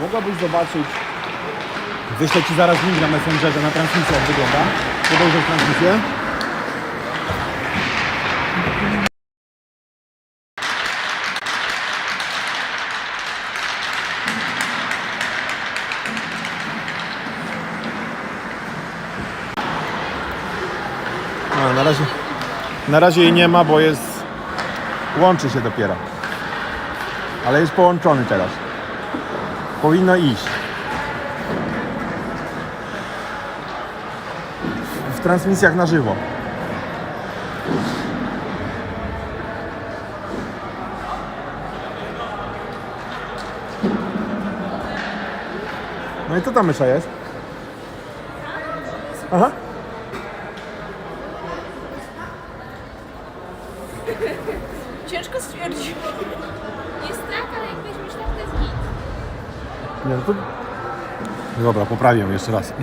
mogłabyś zobaczyć, wyślę Ci zaraz link na Messengerze, na transmisję jak wygląda. Podejrzeć transmisję. A, na razie, na razie jej nie ma, bo jest, łączy się dopiero. Ale jest połączony teraz. Powinno iść. W, transmisjach na żywo. No i co ta mysza jest? Aha. Ciężko stwierdzić. Nie, to... Dobra, poprawię ją jeszcze raz.